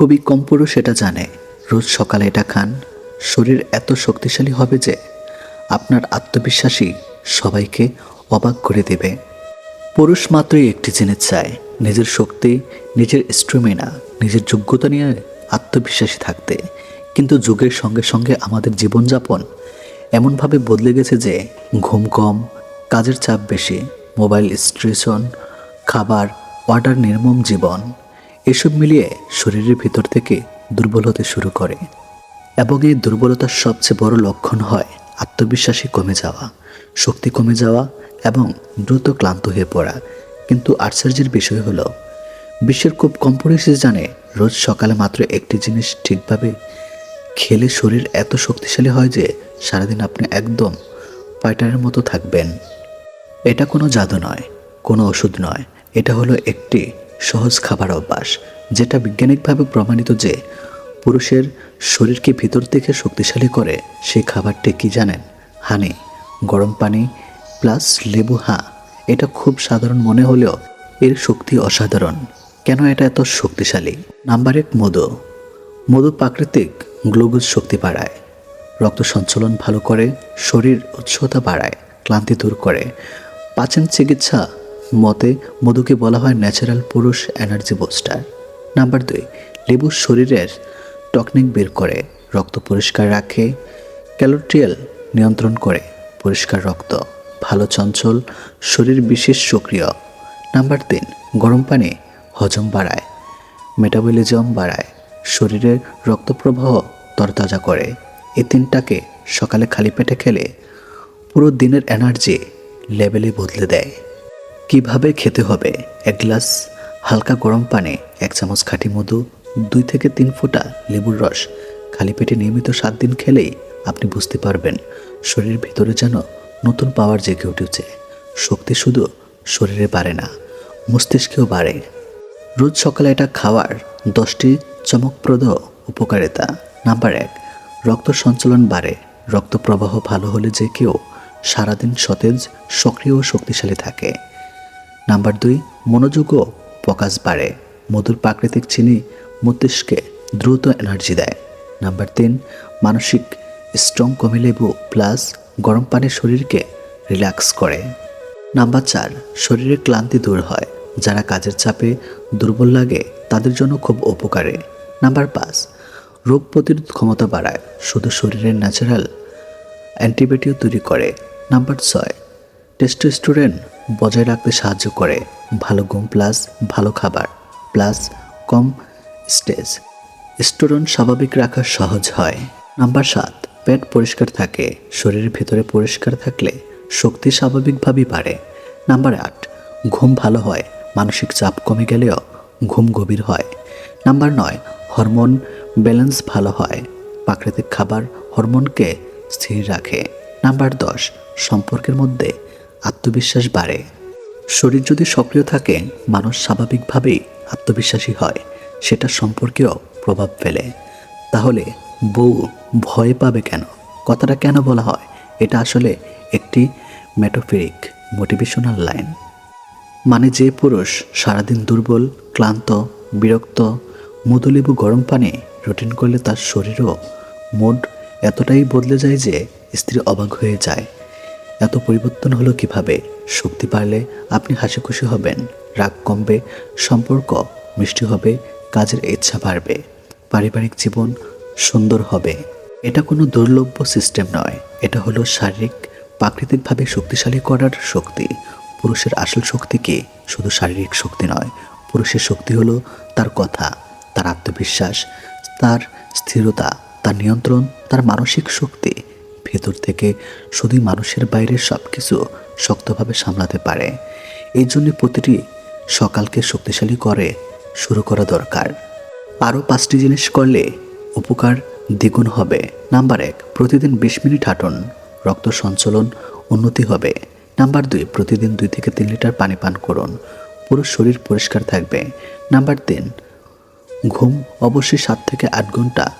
খুবই কম পুরুষ এটা জানে। রোজ সকালে এটা খান। শরীর এত শক্তিশালী হবে যে, আপনার আত্মবিশ্বাসী সবাইকে অবাক করে দেবে। পুরুষ মাত্রই একটি জিনিস চায়, নিজের শক্তি, নিজের স্ট্রুমিনা নিজের যোগ্যতা নিয়ে আত্মবিশ্বাসী থাকতে। কিন্তু যুগের সঙ্গে সঙ্গে আমাদের জীবনযাপন এমনভাবে বদলে গেছে যে, ঘুম কম, কাজের চাপ বেশি, মোবাইল স্ট্রেশন খাবার অর্ডার নির্মম জীবন। এসব মিলিয়ে শরীরের ভিতর থেকে দুর্বল হতে শুরু করে এবং এই দুর্বলতার সবচেয়ে বড় লক্ষণ হয় আত্মবিশ্বাসী কমে যাওয়া, শক্তি কমে যাওয়া এবং দ্রুত ক্লান্ত হয়ে পড়া। কিন্তু আশ্চর্যের বিষয় হলো, বিশ্বের খুব কম পুরুষই জানে রোজ সকালে মাত্র একটি জিনিস ঠিকভাবে খেলে শরীর এত শক্তিশালী হয় যে সারাদিন আপনি একদম ফাইটারের মতো থাকবেন। এটা কোনো জাদু নয়, কোনো ওষুধ নয়, এটা হলো একটি সহজ খাবার অভ্যাস, যেটা বৈজ্ঞানিকভাবে প্রমাণিত যে পুরুষের শরীরকে ভিতর থেকে শক্তিশালী করে সেই খাবারটি কি জানেন? হানি, গরম পানি প্লাস লেবু হ্যাঁ এটা খুব সাধারণ মনে হলেও এর শক্তি অসাধারণ। কেন এটা এত শক্তিশালী? নাম্বার এক, মধু। মধু প্রাকৃতিক গ্লুকোজ শক্তি বাড়ায়। রক্ত সঞ্চালন ভালো করে, শরীর উৎসতা বাড়ায়, ক্লান্তি দূর করে। পাচন চিকিৎসা মতে, মধুকে বলা হয় ন্যাচারাল পুরুষ এনার্জি বুস্টার নাম্বার দুই, লেবু শরীরের টকনিক বের করে, রক্ত পরিষ্কার রাখে ক্যালোট্রিয়াল নিয়ন্ত্রণ করে, পরিষ্কার রক্ত, ভালো চঞ্চল, শরীর বিশেষ সক্রিয়। নাম্বার তিন, গরম পানি, হজম বাড়ায় মেটাবলিজম বাড়ায়, শরীরের রক্তপ্রবাহ তরতাজা করে। এই তিনটাকে সকালে খালি পেটে খেলে পুরো দিনের এনার্জি লেভেলে বদলে দেয়। কীভাবে খেতে হবে? এক গ্লাস হালকা গরম পানে এক চামচ খাঁটি মধু, দুই থেকে তিন ফোঁটা লেবুর রস, খালি পেটে নিয়মিত সাত দিন খেলেই আপনি বুঝতে পারবেন শরীরের ভিতরে যেন নতুন পাওয়ার জেগে উঠেছে। শক্তি শুধু শরীরে বাড়ে না, মস্তিষ্কেও বাড়ে। রোজ সকালে এটা খাওয়ার দশটি চমকপ্রদ উপকারিতা। নাম্বার এক, রক্ত সঞ্চালন বাড়ে। রক্ত প্রবাহ ভালো হলে যে কেউ সারাদিন সতেজ, সক্রিয় ও শক্তিশালী থাকে। নাম্বার দুই, মনোযোগও প্রকাশ বাড়ে। মধুর প্রাকৃতিক চিনি মস্তিষ্কে দ্রুত এনার্জি দেয়। নাম্বার তিন, মানসিক স্ট্রং কমে লেবু প্লাস গরম পানি শরীরকে রিল্যাক্স করে। নাম্বার চার, শরীরে ক্লান্তি দূর হয়। যারা কাজের চাপে দুর্বল লাগে, তাদের জন্য খুব উপকারে। নাম্বার পাঁচ, রোগ প্রতিরোধ ক্ষমতা বাড়ায়। শুধু শরীরের ন্যাচারাল অ্যান্টিবায়োটিক তৈরি করে। নাম্বার ছয় টেস্টোস্টেরন বজায় রাখতে সাহায্য করে। ভালো ঘুম প্লাস ভালো খাবার প্লাস কম স্টেজ স্টোরন স্বাভাবিক রাখা সহজ হয়। নাম্বার সাত, পেট পরিষ্কার থাকে। শরীরের ভেতরে পরিষ্কার থাকলে শক্তি স্বাভাবিকভাবেই বাড়ে। নাম্বার আট, ঘুম ভালো হয়। মানসিক চাপ কমে গেলেও ঘুম গভীর হয়। নাম্বার নয়, হরমোন ব্যালেন্স ভালো হয়। প্রাকৃতিক খাবার হরমোনকে স্থির রাখে। নাম্বার দশ, সম্পর্কের মধ্যে আত্মবিশ্বাস বাড়ে। শরীর যদি সক্রিয় থাকে, মানুষ স্বাভাবিকভাবেই আত্মবিশ্বাসী হয়, সেটা সম্পর্কেও প্রভাব ফেলে। তাহলে বউ ভয় পাবে কেন? কথাটা কেন বলা হয়? এটা আসলে একটি মেটোফিরিক মোটিভেশনাল লাইন মানে যে পুরুষ সারাদিন দুর্বল, ক্লান্ত, বিরক্ত, মধুলেবু গরম পানি রুটিন করলে তার শরীরও মুড এতটাই বদলে যায় যে স্ত্রী অবাক হয়ে যায়। এত পরিবর্তন হলো কীভাবে? শক্তি পারলে আপনি হাসি খুশি হবেন, রাগ কমবে, সম্পর্ক মিষ্টি হবে, কাজের ইচ্ছা বাড়বে, পারিবারিক জীবন সুন্দর হবে। এটা কোনো দুর্লভ্য সিস্টেম নয়। এটা হলো শারীরিক, প্রাকৃতিকভাবে শক্তিশালী করার শক্তি। পুরুষের আসল শক্তি কি? শুধু শারীরিক শক্তি নয়। পুরুষের শক্তি হলো তার কথা, তার আত্মবিশ্বাস, তার স্থিরতা, তার নিয়ন্ত্রণ, তার মানসিক শক্তি। ভেতর থেকে শুধুই মানুষের বাইরে সব কিছু শক্তভাবে সামলাতে পারে। এই জন্য প্রতিটি সকালকে শক্তিশালী করে শুরু করা দরকার। আরও পাঁচটি জিনিস করলে উপকার দ্বিগুণ হবে। নাম্বার এক, প্রতিদিন বিশ মিনিট হাঁটুন। রক্ত সঞ্চালন উন্নতি হবে। নাম্বার দুই, প্রতিদিন দুই থেকে তিন লিটার পানি পান করুন। পুরো শরীর পরিষ্কার থাকবে। নাম্বার তিন, ঘুম অবশ্যই সাত থেকে আট ঘণ্টা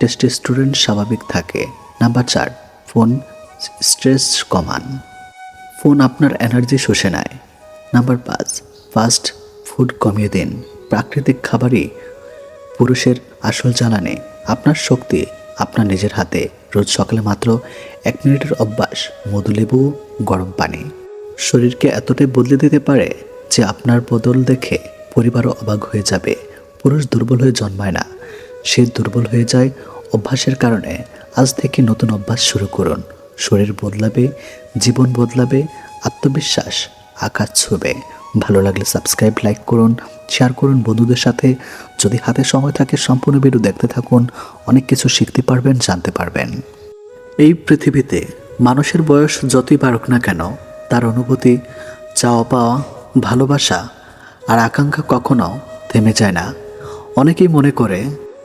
টেস্টোস্টেরন স্বাভাবিক থাকে। নাম্বার চার, ফোন স্ট্রেস কমান। ফোন আপনার এনার্জি শুষে নেয়। নাম্বার পাঁচ, ফাস্ট ফুড কমিয়ে দিন। প্রাকৃতিক খাবারই পুরুষের আসল জ্বালানি। আপনার শক্তি আপনার নিজের হাতে। রোজ সকালে মাত্র এক মিনিটের অভ্যাস মধুলেবু গরম পানি। শরীরকে এতটাই বদলে দিতে পারে যে আপনার বদল দেখে পরিবারও অবাক হয়ে যাবে। পুরুষ দুর্বল হয়ে জন্মায় না। সে দুর্বল হয়ে যায় অভ্যাসের কারণে। আজ থেকে নতুন অভ্যাস শুরু করুন। শরীর বদলাবে, জীবন বদলাবে, আত্মবিশ্বাস আকাশ ছুবে। ভালো লাগলে সাবস্ক্রাইব লাইক করুন শেয়ার করুন বন্ধুদের সাথে। যদি হাতে সময় থাকে, সম্পূর্ণ ভিডিও দেখতে থাকুন। অনেক কিছু শিখতে পারবেন, জানতে পারবেন। এই পৃথিবীতে মানুষের বয়স যতই বাড়ুক না কেন, তার অনুভূতি, চাওয়া পাওয়া, ভালোবাসা আর আকাঙ্ক্ষা কখনো থেমে যায় না। অনেকেই মনে করে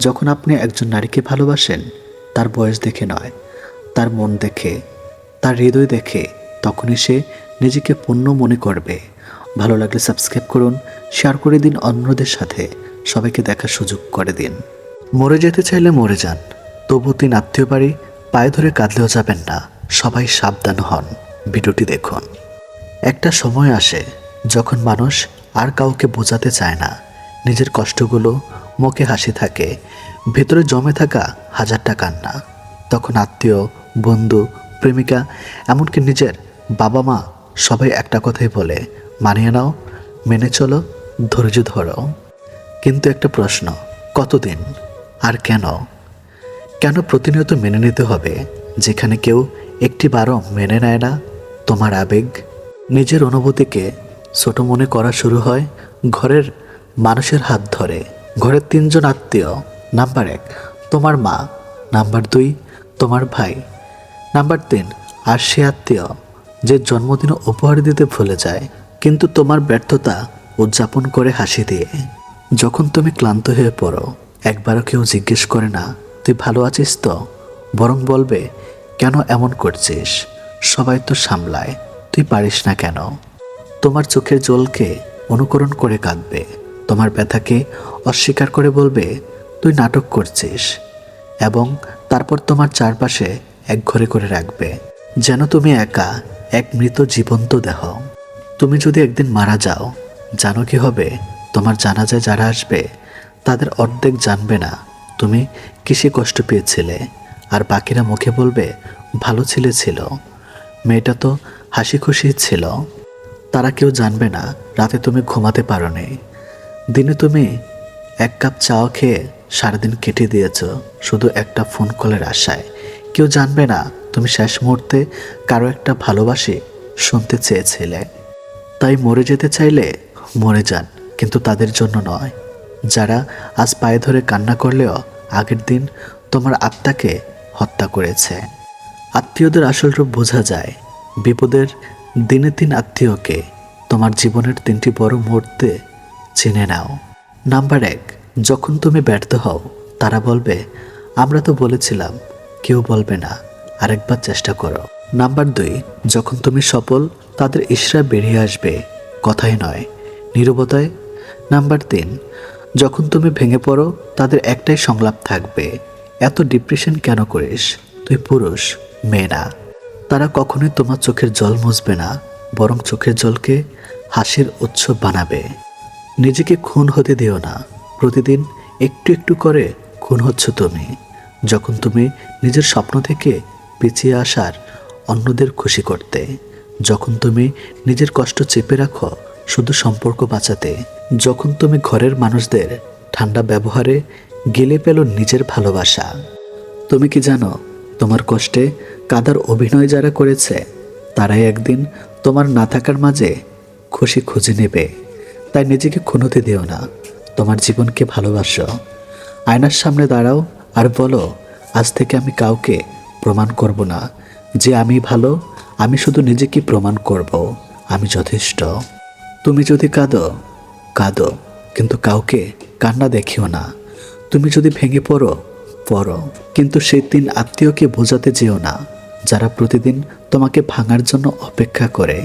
যখন আপনি একজন নারীকে ভালোবাসেন, তার বয়স দেখে নয়, তার মন দেখে, তার হৃদয় দেখে, তখনই সে নিজেকে পূর্ণ মনে করবে। ভালো লাগলে সাবস্ক্রাইব করুন, শেয়ার করে দিন অন্যদের সাথে, সবাইকে দেখার সুযোগ করে দিন। মরে যেতে চাইলে মরে যান, তবু তিন আত্মীয় বাড়ি পায়ে ধরে কাঁদলেও যাবেন না, সবাই সাবধান হন, ভিডিওটি দেখুন। একটা সময় আসে যখন মানুষ আর কাউকে বোঝাতে চায় না, নিজের কষ্টগুলো মুখে হাসি থাকে, ভেতরে জমে থাকা হাজারটা কান্না। তখন আত্মীয়, বন্ধু, প্রেমিকা, এমনকি নিজের বাবা মা সবাই একটা কথাই বলে, মানিয়ে নাও, মেনে চলো, ধৈর্য ধরো। কিন্তু একটা প্রশ্ন, কতদিন? আর কেন? কেন প্রতিনিয়ত মেনে নিতে হবে, যেখানে কেউ একটি বারও মেনে নেয় না? তোমার আবেগ, নিজের অনুভূতিকে ছোট মনে করা শুরু হয়, ঘরের মানুষের হাত ধরে। ঘরের তিনজন আত্মীয়। নাম্বার এক, তোমার মা। নাম্বার দুই, তোমার ভাই। নাম্বার তিন, আর সে আত্মীয়, যে জন্মদিন উপহার দিতে ভুলে যায়, কিন্তু তোমার ব্যর্থতা উদযাপন করে হাসি দিয়ে। যখন তুমি ক্লান্ত হয়ে পড়ো, একবারও কেউ জিজ্ঞেস করে না, তুই ভালো আছিস তো? বরং বলবে, কেন এমন করছিস? সবাই তো সামলায়, তুই পারিস না কেন? তোমার চোখের জলকে অনুকরণ করে কাঁদবে। তোমার ব্যথাকে অস্বীকার করে বলবে, তুই নাটক করছিস, এবং তারপর তোমার চারপাশে এক ঘরে করে রাখবে, যেন তুমি একা এক মৃত জীবন্ত দেহ। তুমি যদি একদিন মারা যাও, জানো কি হবে? তোমার জানাজায় যারা আসবে, তাদের অর্ধেক জানবে না তুমি কিসে কষ্ট পেয়েছিলে। আর বাকিরা মুখে বলবে, ভালো ছেলে ছিল। মেয়েটা তো হাসি খুশি ছিল। তারা কেউ জানবে না, রাতে তুমি ঘুমাতে পারো নি দিনে তুমি এক কাপ চাও খেয়ে সারাদিন কেটে দিয়েছ, শুধু একটা ফোন কলের আশায়। কেউ জানবে না তুমি শেষ মুহূর্তে কারও একটা ভালোবাসি শুনতে চেয়েছিলে। তাই মরে যেতে চাইলে মরে যান, কিন্তু তাদের জন্য নয়। যারা আজ পায়ে ধরে কান্না করলেও আগের দিন তোমার আত্মাকে হত্যা করেছে। আত্মীয়দের আসল রূপ বোঝা যায়। বিপদের দিনে তিন আত্মীয়কে তোমার জীবনের তিনটি বড় মুহূর্তে চিনে নাও। নাম্বার এক, যখন তুমি ব্যর্থ হও, তারা বলবে, আমরা তো বলেছিলাম, কেউ বলবে না। আরেকবার চেষ্টা করো। নাম্বার দুই, যখন তুমি সফল, তাদের ইশরা বেরিয়ে আসবে। কথাই নয়, নীরবতায়। নাম্বার তিন, যখন তুমি ভেঙে পড়ো, তাদের একটাই সংলাপ থাকবে, এত ডিপ্রেশন কেন করিস? তুই পুরুষ, মেয়ে না। তারা কখনোই তোমার চোখের জল মুছবে না, বরং চোখের জলকে হাসির উৎসব বানাবে। নিজেকে খুন হতে দিও না। প্রতিদিন একটু একটু করে খুন হচ্ছ তুমি। যখন তুমি নিজের স্বপ্ন থেকে পিছিয়ে আসার অন্যদের খুশি করতে, যখন তুমি নিজের কষ্ট চেপে রাখো শুধু সম্পর্ক বাঁচাতে, যখন তুমি ঘরের মানুষদের ঠান্ডা ব্যবহারে গেলে পেল নিজের ভালোবাসা। তুমি কি জানো, তোমার কষ্টে কাদার অভিনয় যারা করেছে, তারাই একদিন তোমার না থাকার মাঝে খুশি খুঁজে নেবে। তাই নিজেকে খুনোতে দিও না। তোমার জীবনকে ভালোবাসো। আয়নার সামনে দাঁড়াও আর বলো, আজ থেকে আমি কাউকে প্রমাণ করব না। যে আমি ভালো, আমি শুধু নিজেকে প্রমাণ করব। আমি যথেষ্ট। তুমি যদি কাঁদো কাঁদো, কিন্তু কাউকে কান্না দেখিও না। তুমি যদি ভেঙে পড়ো পড়ো, কিন্তু সেই তিন আত্মীয়কে বোঝাতে যেও না, যারা প্রতিদিন তোমাকে ভাঙার জন্য অপেক্ষা করে।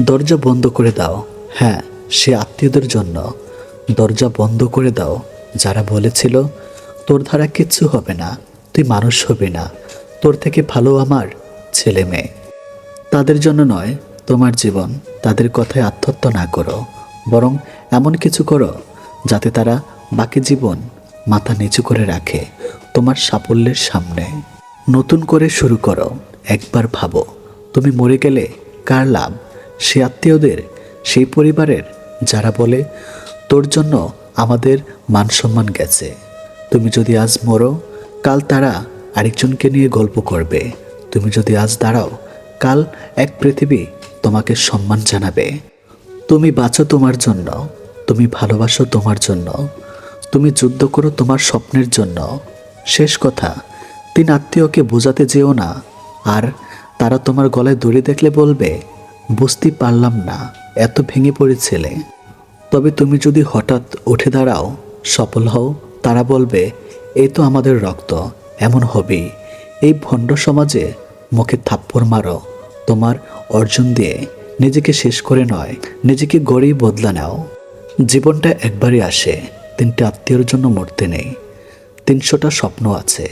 দরজা বন্ধ করে দাও। হ্যাঁ সে আত্মীয়দের জন্য দরজা বন্ধ করে দাও। যারা বলেছিল, তোর ধারা কিচ্ছু হবে না, তুই মানুষ হবি না, তোর থেকে ভালো আমার ছেলে মেয়ে। তাদের জন্য নয়, তোমার জীবন, তাদের কথায় আত্মহত্যা না করো। বরং এমন কিছু করো, যাতে তারা বাকি জীবন মাথা নিচু করে রাখে তোমার সাফল্যের সামনে। নতুন করে শুরু করো, একবার ভাবো, তুমি মরে গেলে কার লাভ? সে আত্মীয়দের, সেই পরিবারের যারা বলে, তোর জন্য আমাদের মান সম্মান গেছে। তুমি যদি আজ মরো, কাল তারা আরেকজনকে নিয়ে গল্প করবে। তুমি যদি আজ দাঁড়াও, কাল এক পৃথিবী তোমাকে সম্মান জানাবে। তুমি বাঁচো তোমার জন্য, তুমি ভালোবাসো তোমার জন্য, তুমি যুদ্ধ করো তোমার স্বপ্নের জন্য। শেষ কথা, তিন আত্মীয়কে বোঝাতে যেও না, আর তারা তোমার গলায় দড়ি দেখলে বলবে, বুঝতে পারলাম না। এত ভেঙে পড়েছিলে। তবে তুমি যদি হঠাৎ উঠে দাঁড়াও, সফল হও, তারা বলবে এই তো আমাদের রক্ত, এমন হবেই। এই ভণ্ড সমাজে মুখে থাপ্পড় মারো। তোমার অর্জন দিয়ে নিজেকে শেষ করে নয়, নিজেকে গড়েই বদলা নাও। জীবনটা একবারই আসে, তিনটে আত্মীয়র জন্য মরতে নেই। তিনশোটা স্বপ্ন আছে।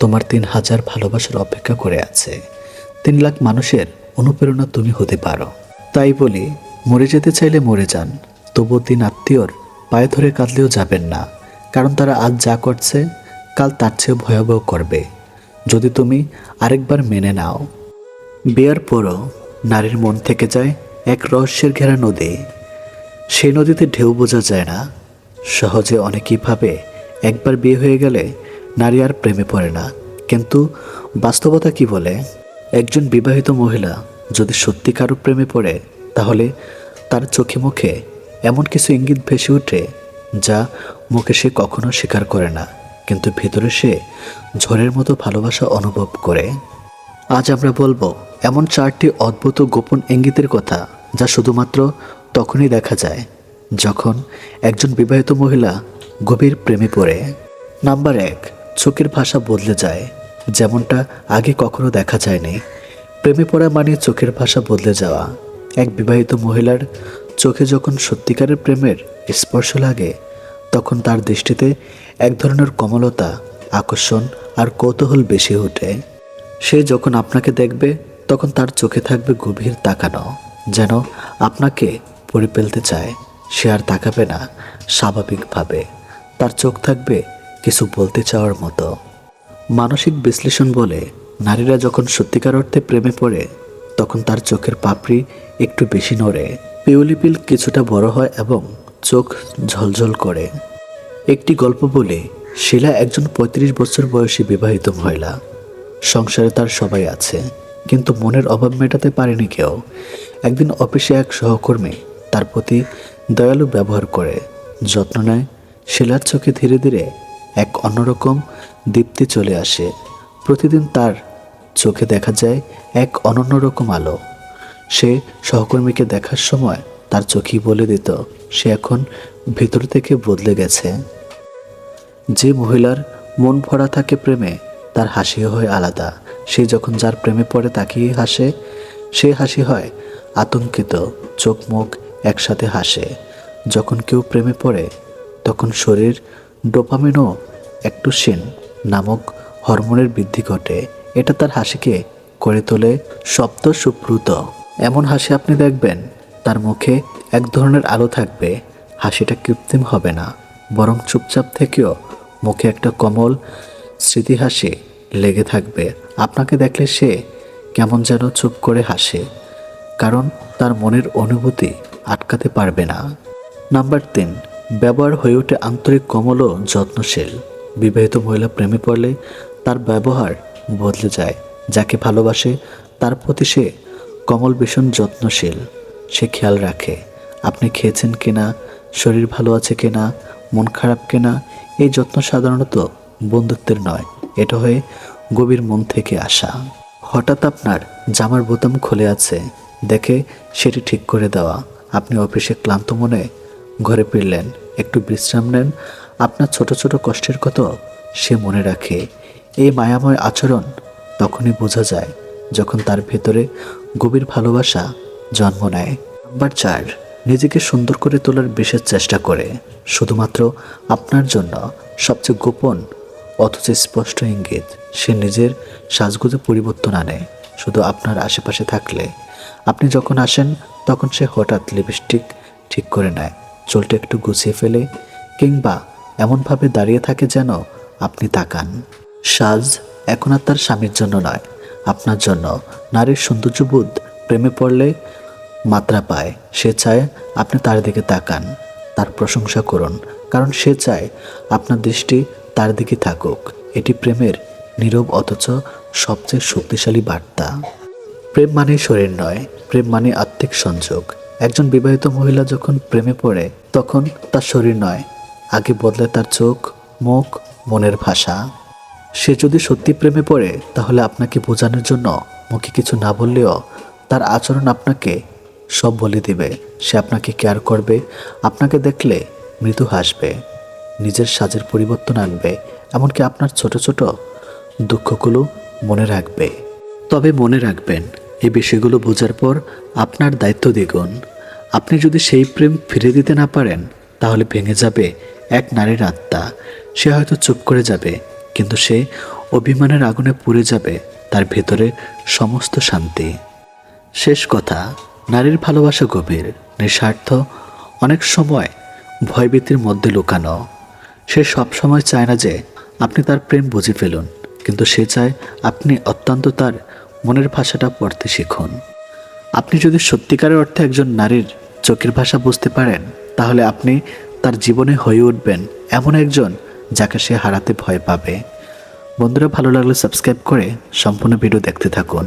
তোমার তিন হাজার ভালোবাসার অপেক্ষা করে আছে। তিন লাখ মানুষের অনুপ্রেরণা তুমি হতে পারো। তাই বলি মরে যেতে চাইলে মরে যান তবু তিন আত্মীয়র পায়ে ধরে কাঁদলেও যাবেন না, কারণ তারা আজ যা করছে, কাল তার চেয়েও ভয়াবহ করবে। যদি তুমি আরেকবার মেনে নাও। বিয়ার পরও নারীর মন থেকে যায় এক রহস্যের ঘেরা নদী। সেই নদীতে ঢেউ বোঝা যায় না। সহজে অনেকেই ভাবে একবার বিয়ে হয়ে গেলে নারী আর প্রেমে পড়ে না। কিন্তু বাস্তবতা কি বলে? একজন বিবাহিত মহিলা যদি সত্যি কারও প্রেমে পড়ে, তাহলে তার চোখে মুখে এমন কিছু ইঙ্গিত ভেসে ওঠে যা মুখে সে কখনো স্বীকার করে না। কিন্তু ভেতরে সে ঝড়ের মতো ভালোবাসা অনুভব করে। আজ আমরা বলব, এমন চারটি অদ্ভুত গোপন ইঙ্গিতের কথা যা শুধুমাত্র তখনই দেখা যায় যখন একজন বিবাহিত মহিলা গভীর প্রেমে পড়ে। নাম্বার এক, চোখের ভাষা বদলে যায়, যেমনটা আগে কখনো দেখা যায়নি। প্রেমে পড়া মানে চোখের ভাষা বদলে যাওয়া। এক বিবাহিত মহিলার চোখে যখন সত্যিকারের প্রেমের স্পর্শ লাগে, তখন তার দৃষ্টিতে এক ধরনের কমলতা, আকর্ষণ আর কৌতূহল বেশি ওঠে। সে যখন আপনাকে দেখবে, তখন তার চোখে থাকবে গভীর তাকানো, যেন আপনাকে পড়ে ফেলতে চায়। সে আর তাকাবে না, স্বাভাবিকভাবে। তার চোখ থাকবে কিছু বলতে চাওয়ার মতো। মানসিক বিশ্লেষণ বলে নারীরা যখন সত্যিকার অর্থে প্রেমে পড়ে, তখন তার চোখের পাপড়ি একটু বেশি নড়ে। পিউলিপিল কিছুটা বড় হয় এবং চোখ ঝলঝল করে। একটি গল্প বলে, শিলা একজন পঁয়ত্রিশ বছর বয়সী বিবাহিত মহিলা। সংসারে তার সবাই আছে, কিন্তু মনের অভাব মেটাতে পারেনি কেউ। একদিন অফিসে এক সহকর্মী তার প্রতি দয়ালু ব্যবহার করে, যত্ন নেয়। শিলার চোখে ধীরে ধীরে এক অন্যরকম দীপ্তি চলে আসে। প্রতিদিন তার চোখে দেখা যায় এক অনন্য রকম আলো। সে সহকর্মীকে দেখার সময় তার চোখই বলে দিত, সে এখন ভিতর থেকে বদলে গেছে। যে মহিলার মন ভরা থাকে প্রেমে, তার হাসি হয় আলাদা। সে যখন যার প্রেমে পড়ে তাকিয়ে হাসে। সে হাসি হয় আতঙ্কিত, চোখ মুখ একসাথে হাসে। যখন কেউ প্রেমে পড়ে, তখন শরীর ডোপামিনও অ্যাক্টোসিন নামক হরমোনের বৃদ্ধি ঘটে, এটা তার হাসিকে করে তোলে শব্দ সুপ্রুত এমন হাসি আপনি দেখবেন, তার মুখে এক ধরনের আলো থাকবে, হাসিটা কৃত্রিম হবে না, বরং চুপচাপ থেকেও মুখে একটা কমল স্মৃতি হাসি লেগে থাকবে। আপনাকে দেখলে সে কেমন যেন চুপ করে হাসে, কারণ তার মনের অনুভূতি আটকাতে পারবে না। নাম্বার তিন, ব্যবহার হয়ে ওঠে আন্তরিক কমল ও যত্নশীল। বিবাহিত মহিলা প্রেমে পড়লে তার ব্যবহার বদলে যায়। যাকে ভালোবাসে, তার প্রতি সে কমল ভীষণ যত্নশীল। সে খেয়াল রাখে, আপনি খেয়েছেন কিনা, শরীর ভালো আছে কিনা, মন খারাপ কিনা, এই যত্ন সাধারণত বন্ধুত্বের নয়। এটা হয়ে গভীর মন থেকে আসা। হঠাৎ আপনার জামার বোতাম খুলে আছে। দেখে সেটি ঠিক করে দেওয়া। আপনি অফিসে ক্লান্ত মনে ঘরে ফিরলেন। একটু বিশ্রাম নেন। আপনার ছোট ছোট কষ্টের কথা সে মনে রাখে। এই মায়াময় আচরণ তখনই বোঝা যায় যখন তার ভেতরে গভীর ভালোবাসা জন্ম নেয়। নাম্বার চার, নিজেকে সুন্দর করে তোলার বিশেষ চেষ্টা করে, শুধুমাত্র আপনার জন্য সবচেয়ে গোপন অথচ স্পষ্ট ইঙ্গিত, সে নিজের সাজগুজে পরিবর্তন আনে, শুধু আপনার আশেপাশে থাকলে। আপনি যখন আসেন, তখন সে হঠাৎ লিপস্টিক ঠিক করে নেয়, চুলটা একটু গুছিয়ে ফেলে, কিংবা এমনভাবে দাঁড়িয়ে থাকে যেন আপনি তাকান। সাজ এখন আর তার স্বামীর জন্য নয়, আপনার জন্য। নারীর সৌন্দর্যবোধ প্রেমে পড়লে মাত্রা পায়। সে চায় আপনি তার দিকে তাকান, তার প্রশংসা করুন, কারণ সে চায় আপনার দৃষ্টি তার দিকে থাকুক। এটি প্রেমের নীরব অথচ সবচেয়ে শক্তিশালী বার্তা। প্রেম মানে শরীর নয়, প্রেম মানে আত্মিক সংযোগ। একজন বিবাহিত মহিলা যখন প্রেমে পড়ে, তখন তার শরীর নয়, আগে বদলে তার চোখ, মুখ, মনের ভাষা। সে যদি সত্যি প্রেমে পড়ে, তাহলে আপনাকে বোঝানোর জন্য মুখে কিছু না বললেও তার আচরণ আপনাকে সব বলে দিবে। সে আপনাকে কেয়ার করবে, আপনাকে দেখলে মৃদু হাসবে, নিজের সাজের পরিবর্তন আনবে, এমনকি আপনার ছোট ছোট দুঃখগুলো মনে রাখবে। তবে মনে রাখবেন এই বিষয়গুলো বোঝার পর আপনার দায়িত্ব দ্বিগুণ। আপনি যদি সেই প্রেম ফিরে দিতে না পারেন, তাহলে ভেঙে যাবে এক নারীর আত্মা। সে হয়তো চুপ করে যাবে কিন্তু সে অভিমানের আগুনে পুড়ে যাবে, তার ভেতরে সমস্ত শান্তি। শেষ কথা, নারীর ভালোবাসা গভীর, নিঃস্বার্থ, অনেক সময় ভয়ভীতির মধ্যে লুকানো। সে সবসময় চায় না যে আপনি তার প্রেম বুঝে ফেলুন, কিন্তু সে চায় আপনি অত্যন্ত তার মনের ভাষাটা পড়তে শিখুন। আপনি যদি সত্যিকারের অর্থে একজন নারীর চোখের ভাষা বুঝতে পারেন, তাহলে আপনি তার জীবনে হয়ে উঠবেন এমন একজন যাকে সে হারাতে ভয় পাবে। বন্ধুরা ভালো লাগলে সাবস্ক্রাইব করে সম্পূর্ণ ভিডিও দেখতে থাকুন।